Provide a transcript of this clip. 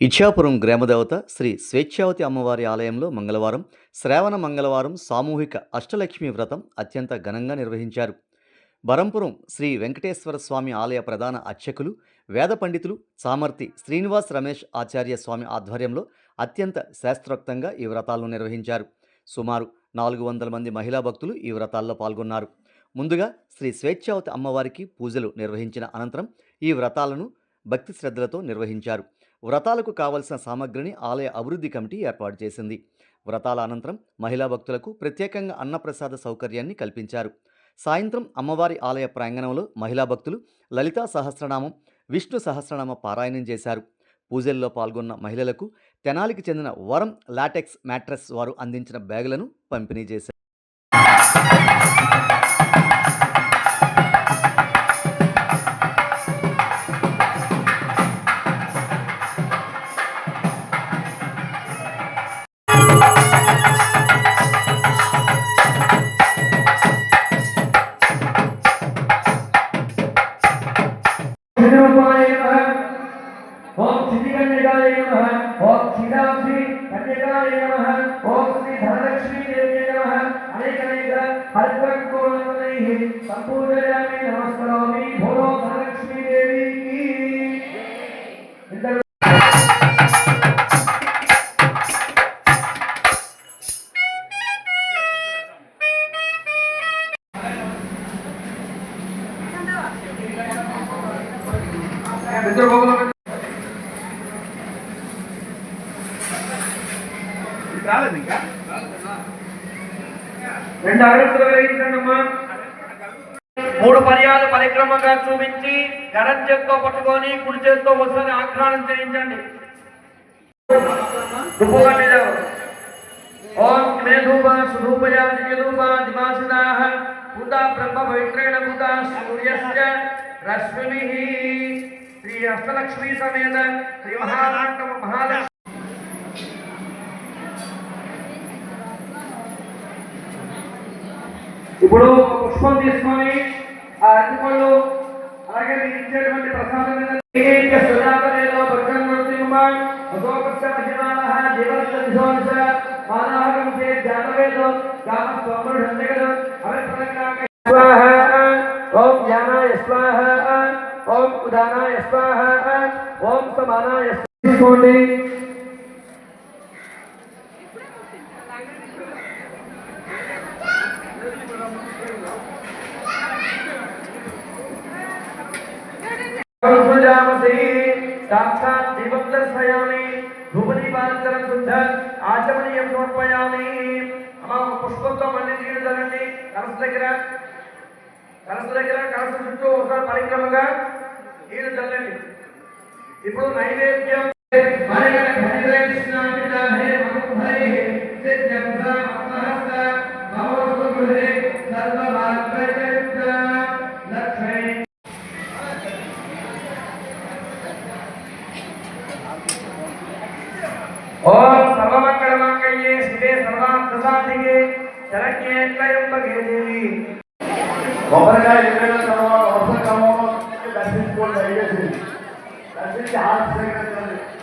ఇచ్చాపురం గ్రామదేవత శ్రీ స్వేచ్ఛావతి అమ్మవారి ఆలయంలో మంగళవారం శ్రావణ మంగళవారం సామూహిక అష్టలక్ష్మి వ్రతం అత్యంత ఘనంగా నిర్వహించారు. బరంపురం శ్రీ వెంకటేశ్వర స్వామి ఆలయ ప్రధాన అర్చకులు వేద పండితులు సామర్తి శ్రీనివాస్ రమేష్ ఆచార్య స్వామి ఆధ్వర్యంలో అత్యంత శాస్త్రోక్తంగా ఈ వ్రతాలను నిర్వహించారు. సుమారు నాలుగు వందల మంది మహిళా భక్తులు ఈ వ్రతాల్లో పాల్గొన్నారు. ముందుగా శ్రీ స్వేచ్ఛావతి అమ్మవారికి పూజలు నిర్వహించిన అనంతరం ఈ వ్రతాలను భక్తి శ్రద్ధలతో నిర్వహించారు. వ్రతాలకు కావలసిన సామగ్రిని ఆలయ అభివృద్ధి కమిటీ ఏర్పాటు చేసింది. వ్రతాల అనంతరం మహిళా భక్తులకు ప్రత్యేకంగా అన్నప్రసాద సౌకర్యాన్ని కల్పించారు. సాయంత్రం అమ్మవారి ఆలయ ప్రాంగణంలో మహిళా భక్తులు లలితా సహస్రనామం విష్ణు సహస్రనామ పారాయణం చేశారు. పూజల్లో పాల్గొన్న మహిళలకు తెనాలికి చెందిన వరం లాటెక్స్ మ్యాట్రెస్ వారు అందించిన బ్యాగులను పంపిణీ చేశారు. और सीताम श्री कन्या ఇద్దరు రాలేదు ఇంకా రెండు అరవై వేయించండమ్మా మూడు పర్యాలు పరిక్రమంగా చూపించి గరం చేత్తో పట్టుకొని కుడి చేత్తో వస్తుంది ఆగ్రహం చేయించండి. దుప్పుగా మీద ఓం మేధూప భూత బ్రహ్మ పవిత్రేణ భూత సూర్యస్య రశ్మిభిః. శ్రీ అష్టలక్ష్మీ సమేత శ్రీ మహానాటక మహాలక్ష్మి ఇప్పుడు ఒక పుష్పం తీసుకొని ఆ అరటిపళ్ళు అలాగే మీకు ఇచ్చేటువంటి ప్రసాదం మీద ఏకైక సుజాతనేలో భక్తం నృసింహ అశోకస్య మహిళాః జీవస్య దిశోంశ మానవకం చే జాతవేదో గామ స్వమృఢ జగదో అవిప్రదంగాక ఉదానాయ స్వాహ ఓం సమానాయ తీసుకోండి సాక్షాత్ దీపం దర్శయామి ధూపదీపానంతరం శుద్ధ ఆచమనీయం సమర్పయామి అమ్మ పుష్పంతో మళ్ళీ నీరు చల్లండి కలస దగ్గర కలస దగ్గర కలస చుట్టూ ఒక పరిక్రమగా నీరు చల్లండి ఇప్పుడు నైవేద్యం హరే హరే కృష్ణ హరే హరే సిద్ధం సమహస్త భవతు గృహే సర్వభాగ్యయుక్త లక్ష్మీ ఓం సర్వమంగళమాంగళ్యే శివే సర్వార్థసాధికే శరణ్యే త్రయంబకే దేవి दर्शन को लगेगा दर्शन के हाथ से